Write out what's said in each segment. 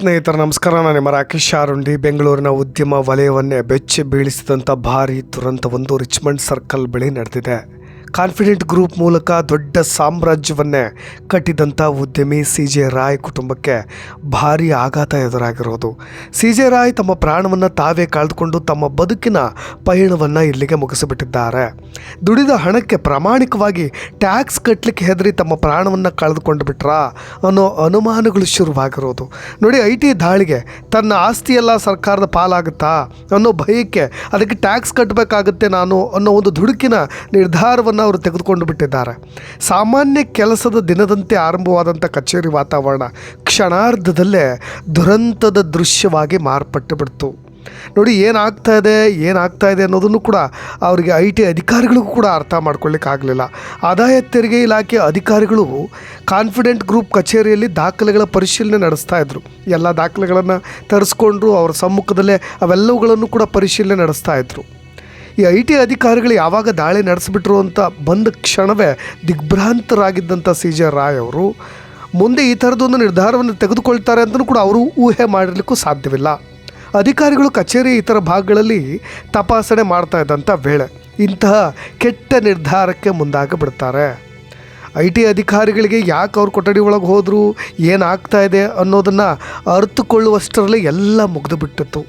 ಸ್ನೇಹಿತರ, ನಮಸ್ಕಾರ. ನಾನು ನಿಮ್ಮ ರಾಕೇಶ್ ಆರುಂಡಿ. ಬೆಂಗಳೂರಿನ ಉದ್ಯಮ ವಲಯವನ್ನೇ ಬೆಚ್ಚಿ ಬೀಳಿಸಿದಂಥ ಭಾರಿ ದುರಂತವೊಂದು ರಿಚ್ಮಂಡ್ ಸರ್ಕಲ್ ಬಳಿ ನಡೆದಿದೆ. ಕಾನ್ಫಿಡೆಂಟ್ ಗ್ರೂಪ್ ಮೂಲಕ ದೊಡ್ಡ ಸಾಮ್ರಾಜ್ಯವನ್ನೇ ಕಟ್ಟಿದಂಥ ಉದ್ಯಮಿ ಸಿ ಜೆ ರಾಯ್ ಕುಟುಂಬಕ್ಕೆ ಭಾರೀ ಆಘಾತ ಎದುರಾಗಿರೋದು. ಸಿ ಜೆ ರಾಯ್ ತಮ್ಮ ಪ್ರಾಣವನ್ನು ತಾವೇ ಕಳೆದುಕೊಂಡು ತಮ್ಮ ಬದುಕಿನ ಪಯಣವನ್ನು ಇಲ್ಲಿಗೆ ಮುಗಿಸಿಬಿಟ್ಟಿದ್ದಾರೆ. ದುಡಿದ ಹಣಕ್ಕೆ ಪ್ರಾಮಾಣಿಕವಾಗಿ ಟ್ಯಾಕ್ಸ್ ಕಟ್ಟಲಿಕ್ಕೆ ಹೆದರಿ ತಮ್ಮ ಪ್ರಾಣವನ್ನು ಕಳೆದುಕೊಂಡು ಬಿಟ್ರಾ ಅನ್ನೋ ಅನುಮಾನಗಳು ಶುರುವಾಗಿರೋದು. ನೋಡಿ ಐ ಟಿ ದಾಳಿಗೆ ತನ್ನ ಆಸ್ತಿಯೆಲ್ಲ ಸರ್ಕಾರದ ಪಾಲಾಗುತ್ತಾ ಅನ್ನೋ ಭಯಕ್ಕೆ ಅದಕ್ಕೆ ಟ್ಯಾಕ್ಸ್ ಕಟ್ಟಬೇಕಾಗುತ್ತೆ ನಾನು ಅನ್ನೋ ಒಂದು ದುಡುಕಿನ ನಿರ್ಧಾರವನ್ನು ಅವರು ತೆಗೆದುಕೊಂಡು ಬಿಟ್ಟಿದ್ದಾರೆ. ಸಾಮಾನ್ಯ ಕೆಲಸದ ದಿನದಂತೆ ಆರಂಭವಾದಂಥ ಕಚೇರಿ ವಾತಾವರಣ ಕ್ಷಣಾರ್ಧದಲ್ಲೇ ದುರಂತದ ದೃಶ್ಯವಾಗಿ ಮಾರ್ಪಟ್ಟು ಬಿಡ್ತು. ನೋಡಿ, ಏನಾಗ್ತಾ ಇದೆ ಏನಾಗ್ತಾ ಇದೆ ಅನ್ನೋದನ್ನು ಕೂಡ ಅವರಿಗೆ ಐ ಟಿ ಅಧಿಕಾರಿಗಳಿಗೂ ಕೂಡ ಅರ್ಥ ಮಾಡ್ಕೊಳ್ಳಿಕ್ಕಾಗಲಿಲ್ಲ ಆದಾಯ ತೆರಿಗೆ ಇಲಾಖೆ ಅಧಿಕಾರಿಗಳು ಕಾನ್ಫಿಡೆಂಟ್ ಗ್ರೂಪ್ ಕಚೇರಿಯಲ್ಲಿ ದಾಖಲೆಗಳ ಪರಿಶೀಲನೆ ನಡೆಸ್ತಾ ಇದ್ದರು ಎಲ್ಲ ದಾಖಲೆಗಳನ್ನು ತರಿಸ್ಕೊಂಡ್ರು, ಅವರ ಸಮ್ಮುಖದಲ್ಲೇ ಅವೆಲ್ಲವುಗಳನ್ನು ಕೂಡ ಪರಿಶೀಲನೆ ನಡೆಸ್ತಾ ಇದ್ರು. ಈ ಐ ಟಿ ಅಧಿಕಾರಿಗಳು ಯಾವಾಗ ದಾಳಿ ನಡೆಸಿಬಿಟ್ರು ಅಂತ ಬಂದ ಕ್ಷಣವೇ ದಿಗ್ಭ್ರಾಂತರಾಗಿದ್ದಂಥ ಸಿ ಜೆ ರಾಯ್ ಅವರು, ಮುಂದೆ ಈ ಥರದೊಂದು ನಿರ್ಧಾರವನ್ನು ತೆಗೆದುಕೊಳ್ತಾರೆ ಅಂತಲೂ ಕೂಡ ಅವರು ಊಹೆ ಮಾಡಲಿಕ್ಕೂ ಸಾಧ್ಯವಿಲ್ಲ. ಅಧಿಕಾರಿಗಳು, ಕಚೇರಿ ಇತರ ಭಾಗಗಳಲ್ಲಿ ತಪಾಸಣೆ ಮಾಡ್ತಾ ಇದ್ದಂಥ ವೇಳೆ ಇಂತಹ ಕೆಟ್ಟ ನಿರ್ಧಾರಕ್ಕೆ ಮುಂದಾಗಿ ಬಿಡ್ತಾರೆ ಐ ಟಿ ಅಧಿಕಾರಿಗಳಿಗೆ ಯಾಕೆ ಅವ್ರ ಕೊಠಡಿ ಒಳಗೆ ಹೋದರು, ಏನಾಗ್ತಾ ಇದೆ ಅನ್ನೋದನ್ನು ಅರ್ಥಕೊಳ್ಳುವಷ್ಟರಲ್ಲಿ ಎಲ್ಲ ಮುಗಿದು ಬಿಟ್ಟಿತ್ತು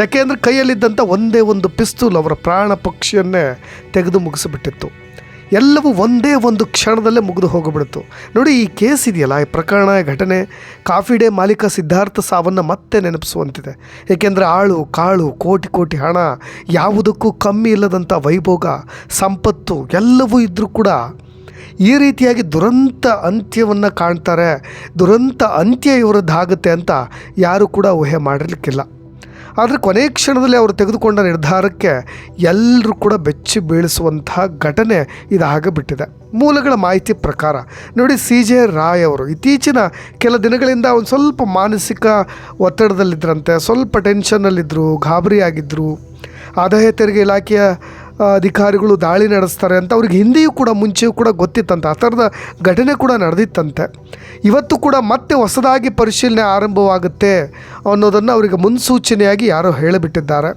ಯಾಕೆಂದರೆ ಕೈಯಲ್ಲಿದ್ದಂಥ ಒಂದೇ ಒಂದು ಪಿಸ್ತೂಲ್ ಅವರ ಪ್ರಾಣ ಪಕ್ಷಿಯನ್ನೇ ತೆಗೆದು ಮುಗಿಸಿಬಿಟ್ಟಿತ್ತು. ಎಲ್ಲವೂ ಒಂದೇ ಒಂದು ಕ್ಷಣದಲ್ಲೇ ಮುಗಿದು ಹೋಗಿಬಿಡ್ತು. ನೋಡಿ, ಈ ಕೇಸ್ ಇದೆಯಲ್ಲ, ಈ ಪ್ರಕರಣ ಘಟನೆ, ಕಾಫಿ ಡೇ ಮಾಲೀಕ ಸಿದ್ಧಾರ್ಥ ಸಾವನ್ನು ಮತ್ತೆ ನೆನಪಿಸುವಂತಿದೆ. ಏಕೆಂದರೆ ಆಳು, ಕಾಳು, ಕೋಟಿ ಕೋಟಿ ಹಣ, ಯಾವುದಕ್ಕೂ ಕಮ್ಮಿ ಇಲ್ಲದಂಥ ವೈಭೋಗ, ಸಂಪತ್ತು, ಎಲ್ಲವೂ ಇದ್ದರೂ ಕೂಡ ಈ ರೀತಿಯಾಗಿ ದುರಂತ ಅಂತ್ಯವನ್ನು ಕಾಣ್ತಾರೆ. ದುರಂತ ಅಂತ್ಯ ಇವರದ್ದಾಗುತ್ತೆ ಅಂತ ಯಾರೂ ಕೂಡ ಊಹೆ ಮಾಡಿರಲಿಕ್ಕಿಲ್ಲ. ಆದರೆ ಕೊನೆಯ ಕ್ಷಣದಲ್ಲಿ ಅವರು ತೆಗೆದುಕೊಂಡ ನಿರ್ಧಾರಕ್ಕೆ ಎಲ್ಲರೂ ಕೂಡ ಬೆಚ್ಚಿ ಬೀಳಿಸುವಂತಹ ಘಟನೆ ಇದಾಗಿಬಿಟ್ಟಿದೆ. ಮೂಲಗಳ ಮಾಹಿತಿ ಪ್ರಕಾರ, ನೋಡಿ ಸಿ ಜೆ ರಾಯ್ ಅವರು ಇತ್ತೀಚಿನ ಕೆಲ ದಿನಗಳಿಂದ ಒಂದು ಸ್ವಲ್ಪ ಮಾನಸಿಕ ಒತ್ತಡದಲ್ಲಿದ್ದರಂತೆ ಸ್ವಲ್ಪ ಟೆನ್ಷನ್ನಲ್ಲಿದ್ದರು ಗಾಬರಿಯಾಗಿದ್ದರು ಆದಾಯ ತೆರಿಗೆ ಇಲಾಖೆಯ ಅಧಿಕಾರಿಗಳು ದಾಳಿ ನಡೆಸ್ತಾರೆ ಅಂತ ಅವ್ರಿಗೆ ಹಿಂದೆಯೂ ಕೂಡ ಮುಂಚೆಯೂ ಕೂಡ ಗೊತ್ತಿತ್ತಂತೆ. ಆ ಥರದ ಘಟನೆ ಕೂಡ ನಡೆದಿತ್ತಂತೆ. ಇವತ್ತು ಕೂಡ ಮತ್ತೆ ಹೊಸದಾಗಿ ಪರಿಶೀಲನೆ ಆರಂಭವಾಗುತ್ತೆ ಅನ್ನೋದನ್ನು ಅವರಿಗೆ ಮುನ್ಸೂಚನೆಯಾಗಿ ಯಾರೋ ಹೇಳಿಬಿಟ್ಟಿದ್ದಾರೆ.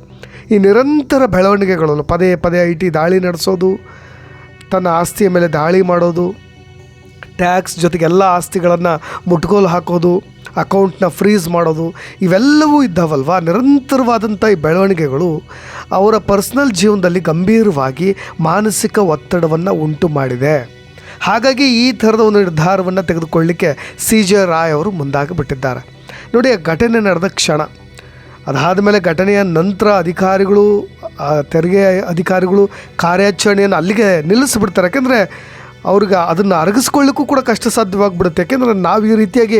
ಈ ನಿರಂತರ ಬೆಳವಣಿಗೆಗಳು ಪದೇ ಪದೇ ಐ ಟಿ ದಾಳಿ ನಡೆಸೋದು, ತನ್ನ ಆಸ್ತಿಯ ಮೇಲೆ ದಾಳಿ ಮಾಡೋದು, ಟ್ಯಾಕ್ಸ್ ಜೊತೆಗೆ ಎಲ್ಲ ಆಸ್ತಿಗಳನ್ನು ಮುಟ್ಗೋಲು ಹಾಕೋದು ಅಕೌಂಟ್ನ ಫ್ರೀಸ್ ಮಾಡೋದು, ಇವೆಲ್ಲವೂ ಇದ್ದಾವಲ್ವ? ನಿರಂತರವಾದಂಥ ಈ ಬೆಳವಣಿಗೆಗಳು ಅವರ ಪರ್ಸ್ನಲ್ ಜೀವನದಲ್ಲಿ ಗಂಭೀರವಾಗಿ ಮಾನಸಿಕ ಒತ್ತಡವನ್ನು ಉಂಟು ಮಾಡಿದೆ. ಹಾಗಾಗಿ ಈ ಥರದ ಒಂದು ನಿರ್ಧಾರವನ್ನು ತೆಗೆದುಕೊಳ್ಳಿಕ್ಕೆ ಸಿ ಜೆ ರಾಯ್ ಅವರು ಮುಂದಾಗಿಬಿಟ್ಟಿದ್ದಾರೆ. ನೋಡಿ, ಆ ಘಟನೆ ನಡೆದ ಕ್ಷಣ. ಅದಾದ ಮೇಲೆ ಘಟನೆಯ ನಂತರ ಅಧಿಕಾರಿಗಳು ತೆರಿಗೆ ಅಧಿಕಾರಿಗಳು ಕಾರ್ಯಾಚರಣೆಯನ್ನು ಅಲ್ಲಿಗೆ ನಿಲ್ಲಿಸಿಬಿಡ್ತಾರೆ. ಯಾಕೆಂದರೆ ಅವ್ರಿಗೆ ಅದನ್ನು ಅರಗಿಸ್ಕೊಳ್ಳಿಕ್ಕೂ ಕೂಡ ಕಷ್ಟ ಸಾಧ್ಯವಾಗ್ಬಿಡುತ್ತೆ. ಯಾಕೆಂದರೆ ನಾವು ಈ ರೀತಿಯಾಗಿ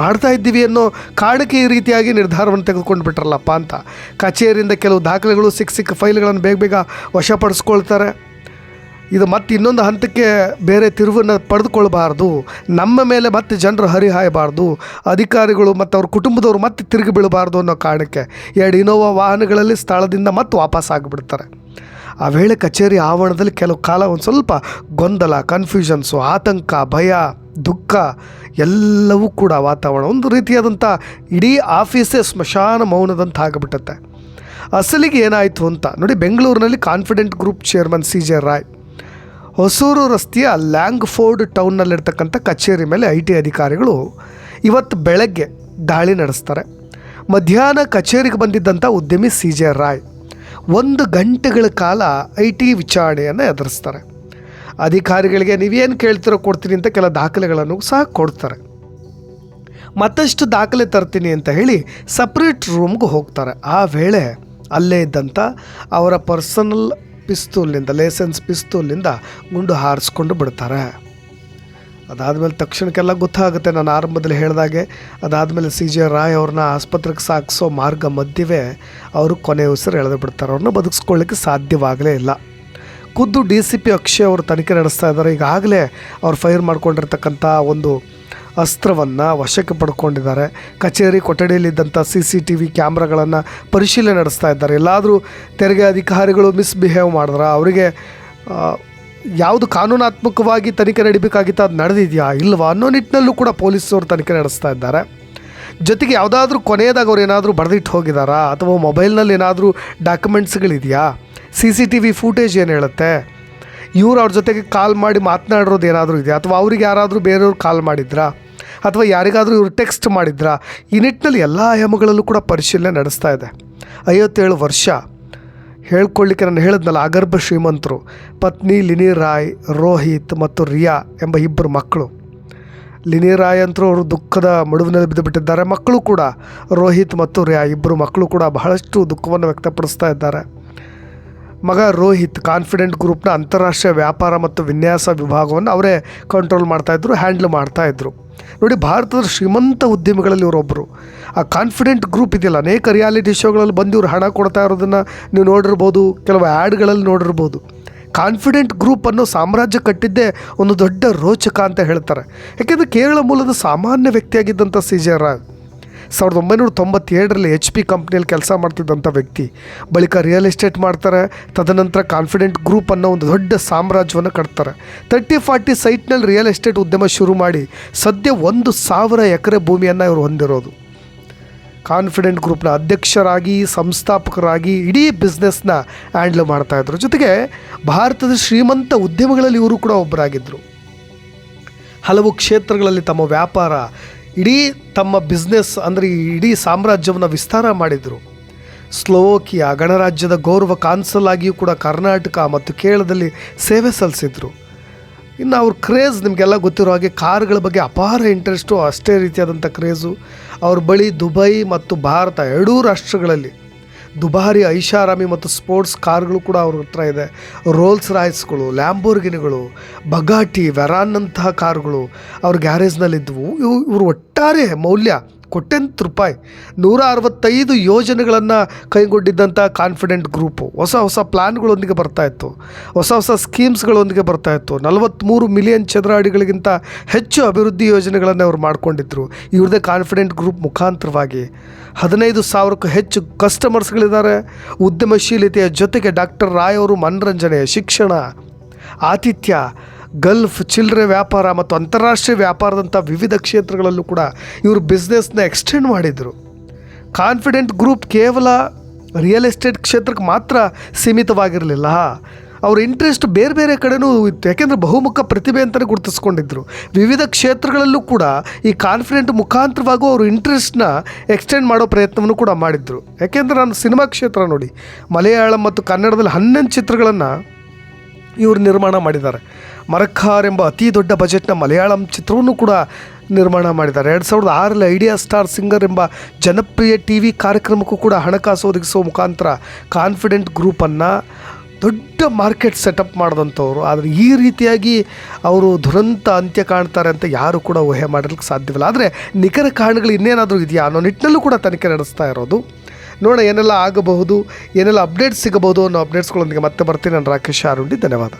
ಮಾಡ್ತಾ ಇದ್ದೀವಿ ಅನ್ನೋ ಕಾರಣಕ್ಕೆ ಈ ರೀತಿಯಾಗಿ ನಿರ್ಧಾರವನ್ನು ತೆಗೆದುಕೊಂಡು ಬಿಟ್ರಲ್ಲಪ್ಪ ಅಂತ. ಕಚೇರಿಯಿಂದ ಕೆಲವು ದಾಖಲೆಗಳು ಸಿಕ್ಕ ಸಿಕ್ಕ ಫೈಲ್ಗಳನ್ನು ಬೇಗ ಬೇಗ ವಶಪಡಿಸ್ಕೊಳ್ತಾರೆ. ಇದು ಮತ್ತೆ ಇನ್ನೊಂದು ಹಂತಕ್ಕೆ ಬೇರೆ ತಿರುವನ್ನು ಪಡೆದುಕೊಳ್ಬಾರ್ದು. ನಮ್ಮ ಮೇಲೆ ಮತ್ತೆ ಜನರು ಹರಿಹಾಯಬಾರ್ದು. ಅಧಿಕಾರಿಗಳು ಮತ್ತು ಅವ್ರ ಕುಟುಂಬದವರು ಮತ್ತೆ ತಿರುಗಿ ಬೀಳಬಾರ್ದು ಅನ್ನೋ ಕಾರಣಕ್ಕೆ ಎರಡು ಇನೋವಾ ವಾಹನಗಳಲ್ಲಿ ಸ್ಥಳದಿಂದ ಮತ್ತೆ ವಾಪಸ್ ಆಗಿಬಿಡ್ತಾರೆ. ಆ ವೇಳೆ ಕಚೇರಿ ಆವರಣದಲ್ಲಿ ಕೆಲವು ಕಾಲ ಒಂದು ಸ್ವಲ್ಪ ಗೊಂದಲ ಕನ್ಫ್ಯೂಷನ್ಸು ಆತಂಕ, ಭಯ, ದುಃಖ ಎಲ್ಲವೂ ಕೂಡ ವಾತಾವರಣ ಒಂದು ರೀತಿಯಾದಂಥ ಇಡೀ ಆಫೀಸೇ ಸ್ಮಶಾನ ಮೌನದಂತ ಆಗಿಬಿಟ್ಟತ್ತೆ. ಅಸಲಿಗೆ ಏನಾಯಿತು ಅಂತ ನೋಡಿ ಬೆಂಗಳೂರಿನಲ್ಲಿ confident group chairman C J Roy Hosur ರಸ್ತೆಯ ಲ್ಯಾಂಗ್ಫೋರ್ಡ್ ಟೌನ್ನಲ್ಲಿರ್ತಕ್ಕಂಥ ಕಚೇರಿ ಮೇಲೆ ಐ ಟಿ ಅಧಿಕಾರಿಗಳು ಇವತ್ತು ಬೆಳಗ್ಗೆ ದಾಳಿ ನಡೆಸ್ತಾರೆ. ಮಧ್ಯಾಹ್ನ ಕಚೇರಿಗೆ ಬಂದಿದ್ದಂಥ ಉದ್ಯಮಿ ಸಿ ಜೆ ರಾಯ್ ಒಂದು ಗಂಟೆಗಳ ಕಾಲ ಐ ಟಿ ವಿಚಾರಣೆಯನ್ನು ಎದುರಿಸ್ತಾರೆ. ಅಧಿಕಾರಿಗಳಿಗೆ ನೀವೇನು ಕೇಳ್ತಿರೋ ಕೊಡ್ತೀನಿ ಅಂತ ಕೆಲ ದಾಖಲೆಗಳನ್ನು ಸಹ ಕೊಡ್ತಾರೆ. ಮತ್ತಷ್ಟು ದಾಖಲೆ ತರ್ತೀನಿ ಅಂತ ಹೇಳಿ ಸಪ್ರೇಟ್ ರೂಮ್ಗೆ ಹೋಗ್ತಾರೆ. ಆ ವೇಳೆ ಅಲ್ಲೇ ಇದ್ದಂಥ ಅವರ ಪರ್ಸನಲ್ ಪಿಸ್ತೂಲ್ನಿಂದ, ಲೈಸೆನ್ಸ್ ಪಿಸ್ತೂಲ್ನಿಂದ ಗುಂಡು ಹಾರಿಸ್ಕೊಂಡು ಬಿಡ್ತಾರೆ. ಅದಾದಮೇಲೆ ತಕ್ಷಣಕ್ಕೆಲ್ಲ ಗೊತ್ತಾಗುತ್ತೆ. ನಾನು ಆರಂಭದಲ್ಲಿ ಹೇಳಿದಾಗೆ ಅದಾದಮೇಲೆ ಸಿ ಜೆ ರಾಯ್ ಅವ್ರನ್ನ ಆಸ್ಪತ್ರೆಗೆ ಸಾಗಿಸೋ ಮಾರ್ಗ ಮಧ್ಯವೇ ಅವರು ಕೊನೆ ಉಸಿರು ಎಳೆದು ಬಿಡ್ತಾರೆ. ಅವ್ರನ್ನ ಬದುಕಿಸ್ಕೊಳ್ಳಿಕ್ಕೆ ಸಾಧ್ಯವಾಗಲೇ ಇಲ್ಲ. ಖುದ್ದು ಡಿ ಸಿ ಪಿ ಅಕ್ಷಯ್ ಅವರು ತನಿಖೆ ನಡೆಸ್ತಾ ಇದ್ದಾರೆ. ಈಗಾಗಲೇ ಅವ್ರು ಫೈರ್ ಮಾಡ್ಕೊಂಡಿರ್ತಕ್ಕಂಥ ಒಂದು ಅಸ್ತ್ರವನ್ನು ವಶಕ್ಕೆ ಪಡ್ಕೊಂಡಿದ್ದಾರೆ. ಕಚೇರಿ ಕೊಠಡಿಯಲ್ಲಿದ್ದಂಥ ಸಿ ಸಿ ಟಿ ವಿ ಕ್ಯಾಮ್ರಾಗಳನ್ನು ಪರಿಶೀಲನೆ ನಡೆಸ್ತಾ ಇದ್ದಾರೆ. ಎಲ್ಲಾದರೂ ತೆರಿಗೆ ಅಧಿಕಾರಿಗಳು ಮಿಸ್ಬಿಹೇವ್ ಮಾಡಿದ್ರೆ ಅವರಿಗೆ ಯಾವುದು ಕಾನೂನಾತ್ಮಕವಾಗಿ ತನಿಖೆ ನಡಿಬೇಕಾಗಿತ್ತು ಅದು ನಡೆದಿದೆಯಾ? ಇಲ್ವಾ? ಅನ್ನೋ ನಿಟ್ಟಿನಲ್ಲೂ ಕೂಡ ಪೊಲೀಸರು ತನಿಖೆ ನಡೆಸ್ತಾ ಇದ್ದಾರೆ. ಜೊತೆಗೆ ಯಾವುದಾದ್ರೂ ಕೊನೆಯದಾಗ ಅವ್ರು ಏನಾದರೂ ಬರೆದಿಟ್ಟು ಹೋಗಿದಾರಾ? ಅಥವಾ ಮೊಬೈಲ್ನಲ್ಲಿ ಏನಾದರೂ ಡಾಕ್ಯುಮೆಂಟ್ಸ್ಗಳಿದೆಯಾ? C C T V footage ಏನು ಹೇಳುತ್ತೆ? ಇವ್ರು ಅವ್ರ ಜೊತೆಗೆ ಕಾಲ್ ಮಾಡಿ ಮಾತನಾಡಿರೋದು ಏನಾದರೂ ಇದೆಯಾ? ಅಥವಾ ಅವ್ರಿಗೆ ಯಾರಾದರೂ ಬೇರೆಯವ್ರು ಕಾಲ್ ಮಾಡಿದ್ರಾ? ಅಥವಾ ಯಾರಿಗಾದರೂ ಇವರು ಟೆಕ್ಸ್ಟ್ ಮಾಡಿದ್ರಾ? ಈ ನಿಟ್ಟಿನಲ್ಲಿ ಎಲ್ಲ ಆಯಾಮಗಳಲ್ಲೂ ಕೂಡ ಪರಿಶೀಲನೆ ನಡೆಸ್ತಾ ಇದೆ. ಐವತ್ತೇಳು ವರ್ಷ. ಹೇಳ್ಕೊಳ್ಳಿಕ್ಕೆ ನಾನು ಹೇಳಿದ್ನಲ್ಲ, ಅಗರ್ಭ ಶ್ರೀಮಂತರು, ಪತ್ನಿ ಲಿನಿ ರಾಯ್, ರೋಹಿತ್ ಮತ್ತು ರಿಯಾ ಎಂಬ ಇಬ್ಬರು ಮಕ್ಕಳು. ಲಿನಿ ರಾಯ್ ಅಂತರೂ ಅವರು ದುಃಖದ ಮಡುವಿನಲ್ಲಿ ಬಿದ್ದು ಬಿಟ್ಟಿದ್ದಾರೆ ಮಕ್ಕಳು ಕೂಡ, ರೋಹಿತ್ ಮತ್ತು ರಿಯಾ ಇಬ್ಬರು ಮಕ್ಕಳು ಕೂಡ ಬಹಳಷ್ಟು ದುಃಖವನ್ನು ವ್ಯಕ್ತಪಡಿಸ್ತಾ ಇದ್ದಾರೆ. ಮಗ ರೋಹಿತ್ ಕಾನ್ಫಿಡೆಂಟ್ ಗ್ರೂಪ್ನ ಅಂತಾರಾಷ್ಟ್ರೀಯ ವ್ಯಾಪಾರ ಮತ್ತು ವಿನ್ಯಾಸ ವಿಭಾಗವನ್ನು ಅವರೇ ಕಂಟ್ರೋಲ್ ಮಾಡ್ತಾಯಿದ್ರು ಹ್ಯಾಂಡ್ಲ್ ಮಾಡ್ತಾಯಿದ್ರು ನೋಡಿ, ಭಾರತದ ಶ್ರೀಮಂತ ಉದ್ಯಮಿಗಳಲ್ಲಿ ಇವರೊಬ್ಬರು ಆ ಕಾನ್ಫಿಡೆಂಟ್ ಗ್ರೂಪ್ ಇದೆಯಲ್ಲ, ಅನೇಕ ರಿಯಾಲಿಟಿ ಶೋಗಳಲ್ಲಿ ಬಂದು ಇವರು ಹಣ ಕೊಡ್ತಾ ಇರೋದನ್ನು ನೀವು ನೋಡಿರ್ಬೋದು, ಕೆಲವು ಆ್ಯಡ್ಗಳಲ್ಲಿ ನೋಡಿರ್ಬೋದು. ಕಾನ್ಫಿಡೆಂಟ್ ಗ್ರೂಪ್ ಅನ್ನೋ ಸಾಮ್ರಾಜ್ಯ ಕಟ್ಟಿದ್ದೇ ಒಂದು ದೊಡ್ಡ ರೋಚಕ ಅಂತ ಹೇಳ್ತಾರೆ. ಯಾಕೆಂದರೆ ಕೇರಳ ಮೂಲದ ಸಾಮಾನ್ಯ ವ್ಯಕ್ತಿಯಾಗಿದ್ದಂಥ ಸಿ ಜೆ ರಾವ್ ಸಾವಿರದ ಒಂಬೈನೂರ ತೊಂಬತ್ತೇಳರಲ್ಲಿ ಎಚ್ ಪಿ ಕಂಪ್ನಿಯಲ್ಲಿ ಕೆಲಸ ಮಾಡ್ತಿದ್ದಂಥ ವ್ಯಕ್ತಿ. ಬಳಿಕ ರಿಯಲ್ ಎಸ್ಟೇಟ್ ಮಾಡ್ತಾರೆ. ತದನಂತರ ಕಾನ್ಫಿಡೆಂಟ್ ಗ್ರೂಪ್ ಅನ್ನೋ ಒಂದು ದೊಡ್ಡ ಸಾಮ್ರಾಜ್ಯವನ್ನು ಕಟ್ತಾರೆ. ತರ್ಟಿ ಫಾರ್ಟಿ ಸೈಟ್ನಲ್ಲಿ ರಿಯಲ್ ಎಸ್ಟೇಟ್ ಉದ್ಯಮ ಶುರು ಮಾಡಿ ಸದ್ಯ ಒಂದು ಸಾವಿರ ಎಕರೆ ಭೂಮಿಯನ್ನು ಇವರು ಹೊಂದಿರೋದು. ಕಾನ್ಫಿಡೆಂಟ್ ಗ್ರೂಪ್ನ ಅಧ್ಯಕ್ಷರಾಗಿ, ಸಂಸ್ಥಾಪಕರಾಗಿ ಇಡೀ ಬಿಸ್ನೆಸ್ನ ಹ್ಯಾಂಡ್ಲ್ ಮಾಡ್ತಾಯಿದ್ರು ಜೊತೆಗೆ ಭಾರತದ ಶ್ರೀಮಂತ ಉದ್ಯಮಗಳಲ್ಲಿ ಇವರು ಕೂಡ ಒಬ್ಬರಾಗಿದ್ದರು ಹಲವು ಕ್ಷೇತ್ರಗಳಲ್ಲಿ ತಮ್ಮ ವ್ಯಾಪಾರ ಇಡೀ ತಮ್ಮ ಬಿಸ್ನೆಸ್ ಅಂದರೆ ಇಡೀ ಸಾಮ್ರಾಜ್ಯವನ್ನು ವಿಸ್ತಾರ ಮಾಡಿದರು. ಸ್ಲೋವೋಕಿಯಾ ಗಣರಾಜ್ಯದ ಗೌರವ ಕಾನ್ಸಲ್ ಆಗಿಯೂ ಕೂಡ ಕರ್ನಾಟಕ ಮತ್ತು ಕೇರಳದಲ್ಲಿ ಸೇವೆ ಸಲ್ಲಿಸಿದರು. ಇನ್ನು ಅವ್ರ ಕ್ರೇಜ್ ನಿಮಗೆಲ್ಲ ಗೊತ್ತಿರೋ ಹಾಗೆ ಕಾರ್ಗಳ ಬಗ್ಗೆ ಅಪಾರ ಇಂಟ್ರೆಸ್ಟು ಅಷ್ಟೇ ರೀತಿಯಾದಂಥ ಕ್ರೇಜು ಅವ್ರ ಬಳಿ ದುಬೈ ಮತ್ತು ಭಾರತ ಎರಡೂ ರಾಷ್ಟ್ರಗಳಲ್ಲಿ ದುಬಾರಿ ಐಷಾರಾಮಿ ಮತ್ತು ಸ್ಪೋರ್ಟ್ಸ್ ಕಾರ್ಗಳು ಕೂಡ ಅವ್ರ ಹತ್ರ ಇದೆ. ರೋಲ್ಸ್ ರಾಯ್ಸ್ಗಳು, ಲ್ಯಾಂಬೋರ್ಗಿನಿಗಳು, ಬಗಾಟಿ ವೆರಾನ್ನಂತಹ ಕಾರ್ಗಳು ಅವ್ರ ಗ್ಯಾರೇಜ್ನಲ್ಲಿದ್ದವು ಇವು ಇವರು ಒಟ್ಟಾರೆ ಮೌಲ್ಯ ಕೋಟ್ಯಂತ ರೂಪಾಯಿ, ನೂರ ಅರವತ್ತೈದು ಯೋಜನೆಗಳನ್ನು ಕೈಗೊಂಡಿದ್ದಂಥ ಕಾನ್ಫಿಡೆಂಟ್ ಗ್ರೂಪು. ಹೊಸ ಹೊಸ ಪ್ಲ್ಯಾನ್ಗಳೊಂದಿಗೆ ಬರ್ತಾಯಿತ್ತು ಹೊಸ ಹೊಸ ಸ್ಕೀಮ್ಸ್ಗಳೊಂದಿಗೆ ಬರ್ತಾಯಿತ್ತು ನಲವತ್ತ್ಮೂರು ಮಿಲಿಯನ್ ಚದರ ಅಡಿಗಳಿಗಿಂತ ಹೆಚ್ಚು ಅಭಿವೃದ್ಧಿ ಯೋಜನೆಗಳನ್ನು ಅವರು ಮಾಡಿಕೊಂಡಿದ್ರು. ಇವ್ರದ್ದೇ ಕಾನ್ಫಿಡೆಂಟ್ ಗ್ರೂಪ್ ಮುಖಾಂತರವಾಗಿ. ಹದಿನೈದು ಸಾವಿರಕ್ಕೂ ಹೆಚ್ಚು ಕಸ್ಟಮರ್ಸ್ಗಳಿದ್ದಾರೆ. ಉದ್ಯಮಶೀಲತೆಯ ಜೊತೆಗೆ ಡಾಕ್ಟರ್ ರಾಯ್ ಅವರು ಮನರಂಜನೆ ಶಿಕ್ಷಣ, ಆತಿಥ್ಯ ಗಲ್ಫ್ ಚಿಲ್ಲರೆ ವ್ಯಾಪಾರ ಮತ್ತು ಅಂತಾರಾಷ್ಟ್ರೀಯ ವ್ಯಾಪಾರದಂಥ ವಿವಿಧ ಕ್ಷೇತ್ರಗಳಲ್ಲೂ ಕೂಡ ಇವರು ಬಿಸ್ನೆಸ್ನ ಎಕ್ಸ್ಟೆಂಡ್ ಮಾಡಿದರು. ಕಾನ್ಫಿಡೆಂಟ್ ಗ್ರೂಪ್ ಕೇವಲ ರಿಯಲ್ ಎಸ್ಟೇಟ್ ಕ್ಷೇತ್ರಕ್ಕೆ ಮಾತ್ರ ಸೀಮಿತವಾಗಿರಲಿಲ್ಲ. ಅವ್ರ ಇಂಟ್ರೆಸ್ಟ್ ಬೇರೆ ಬೇರೆ ಕಡೆನೂ ಇತ್ತು. ಯಾಕೆಂದರೆ ಬಹುಮುಖ ಪ್ರತಿಭೆ ಅಂತಲೇ ಗುರುತಿಸ್ಕೊಂಡಿದ್ದರು ವಿವಿಧ ಕ್ಷೇತ್ರಗಳಲ್ಲೂ ಕೂಡ ಈ ಕಾನ್ಫಿಡೆಂಟ್ ಮುಖಾಂತರವಾಗೂ ಅವರು ಇಂಟ್ರೆಸ್ಟ್ನ ಎಕ್ಸ್ಟೆಂಡ್ ಮಾಡೋ ಪ್ರಯತ್ನವನ್ನು ಕೂಡ ಮಾಡಿದ್ರು. ಯಾಕೆಂದರೆ ನಾನು ಸಿನಿಮಾ ಕ್ಷೇತ್ರ ನೋಡಿ, ಮಲಯಾಳಂ ಮತ್ತು ಕನ್ನಡದಲ್ಲಿ ಹನ್ನೊಂದು ಚಿತ್ರಗಳನ್ನು ಇವರು ನಿರ್ಮಾಣ ಮಾಡಿದ್ದಾರೆ. ಮರಖಾರ್ ಎಂಬ ಅತಿ ದೊಡ್ಡ ಬಜೆಟ್ನ ಮಲಯಾಳಂ ಚಿತ್ರವನ್ನು ಕೂಡ ನಿರ್ಮಾಣ ಮಾಡಿದ್ದಾರೆ. ಎರಡು ಸಾವಿರದ ಆರಲ್ಲಿ ಐಡಿಯಾ ಸ್ಟಾರ್ ಸಿಂಗರ್ ಎಂಬ ಜನಪ್ರಿಯ ಟಿ ವಿ ಕಾರ್ಯಕ್ರಮಕ್ಕೂ ಕೂಡ ಹಣಕಾಸು ಒದಗಿಸುವ ಮುಖಾಂತರ ಕಾನ್ಫಿಡೆಂಟ್ ಗ್ರೂಪನ್ನು ದೊಡ್ಡ ಮಾರ್ಕೆಟ್ ಸೆಟಪ್ ಮಾಡಿದಂಥವ್ರು. ಆದರೆ ಈ ರೀತಿಯಾಗಿ ಅವರು ದುರಂತ ಅಂತ್ಯ ಕಾಣ್ತಾರೆ ಅಂತ ಯಾರು ಕೂಡ ಊಹೆ ಮಾಡಲಿಕ್ಕೆ ಸಾಧ್ಯವಿಲ್ಲ. ಆದರೆ ನಿಖರ ಕಾರಣಗಳು ಇನ್ನೇನಾದರೂ ಇದೆಯಾ ಅನ್ನೋ ನಿಟ್ಟಿನಲ್ಲೂ ಕೂಡ ತನಿಖೆ ನಡೆಸ್ತಾ ಇರೋದು. ನೋಡೋಣ ಏನೆಲ್ಲ ಆಗಬಹುದು, ಏನೆಲ್ಲ ಅಪ್ಡೇಟ್ಸ್ ಸಿಗಬಹುದು ಅನ್ನೋ ಅಪ್ಡೇಟ್ಸ್ಗಳೊಂದಿಗೆ ಮತ್ತೆ ಬರ್ತೀನಿ. ನಾನು ರಾಕೇಶ್ ಆರುಂಡಿ. ಧನ್ಯವಾದ.